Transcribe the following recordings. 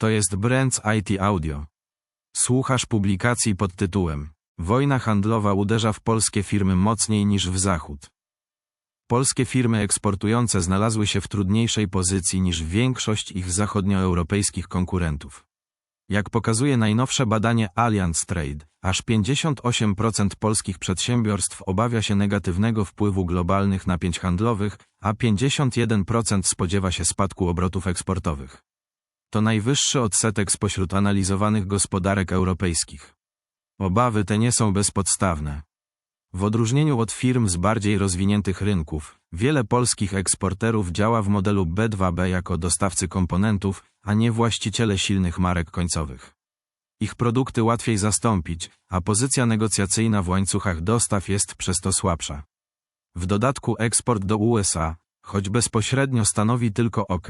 To jest Brands IT Audio. Słuchasz publikacji pod tytułem Wojna handlowa uderza w polskie firmy mocniej niż w Zachód. Polskie firmy eksportujące znalazły się w trudniejszej pozycji niż większość ich zachodnioeuropejskich konkurentów. Jak pokazuje najnowsze badanie Allianz Trade, aż 58% polskich przedsiębiorstw obawia się negatywnego wpływu globalnych napięć handlowych, a 51% spodziewa się spadku obrotów eksportowych. To najwyższy odsetek spośród analizowanych gospodarek europejskich. Obawy te nie są bezpodstawne. W odróżnieniu od firm z bardziej rozwiniętych rynków, wiele polskich eksporterów działa w modelu B2B jako dostawcy komponentów, a nie właściciele silnych marek końcowych. Ich produkty łatwiej zastąpić, a pozycja negocjacyjna w łańcuchach dostaw jest przez to słabsza. W dodatku eksport do USA, choć bezpośrednio stanowi tylko OK,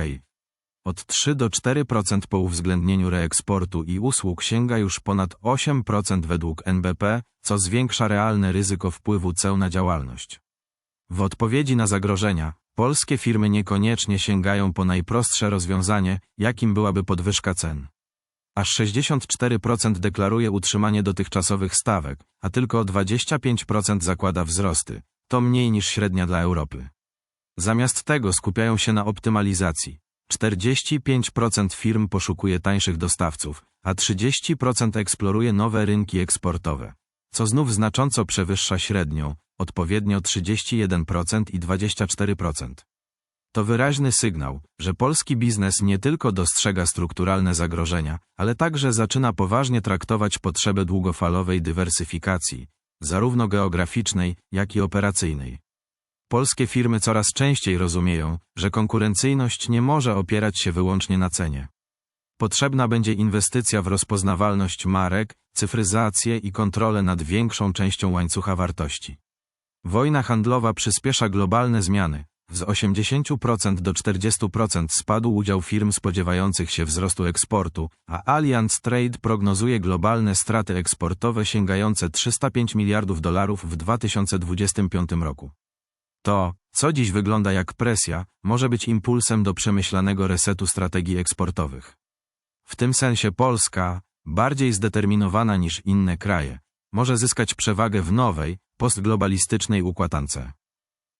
od 3 do 4% po uwzględnieniu reeksportu i usług sięga już ponad 8% według NBP, co zwiększa realne ryzyko wpływu ceł na działalność. W odpowiedzi na zagrożenia, polskie firmy niekoniecznie sięgają po najprostsze rozwiązanie, jakim byłaby podwyżka cen. Aż 64% deklaruje utrzymanie dotychczasowych stawek, a tylko 25% zakłada wzrosty. To mniej niż średnia dla Europy. Zamiast tego skupiają się na optymalizacji. 45% firm poszukuje tańszych dostawców, a 30% eksploruje nowe rynki eksportowe, co znów znacząco przewyższa średnią, odpowiednio 31% i 24%. To wyraźny sygnał, że polski biznes nie tylko dostrzega strukturalne zagrożenia, ale także zaczyna poważnie traktować potrzebę długofalowej dywersyfikacji, zarówno geograficznej, jak i operacyjnej. Polskie firmy coraz częściej rozumieją, że konkurencyjność nie może opierać się wyłącznie na cenie. Potrzebna będzie inwestycja w rozpoznawalność marek, cyfryzację i kontrolę nad większą częścią łańcucha wartości. Wojna handlowa przyspiesza globalne zmiany. Z 80% do 40% spadł udział firm spodziewających się wzrostu eksportu, a Allianz Trade prognozuje globalne straty eksportowe sięgające 305 miliardów dolarów w 2025 roku. To, co dziś wygląda jak presja, może być impulsem do przemyślanego resetu strategii eksportowych. W tym sensie Polska, bardziej zdeterminowana niż inne kraje, może zyskać przewagę w nowej, postglobalistycznej układance.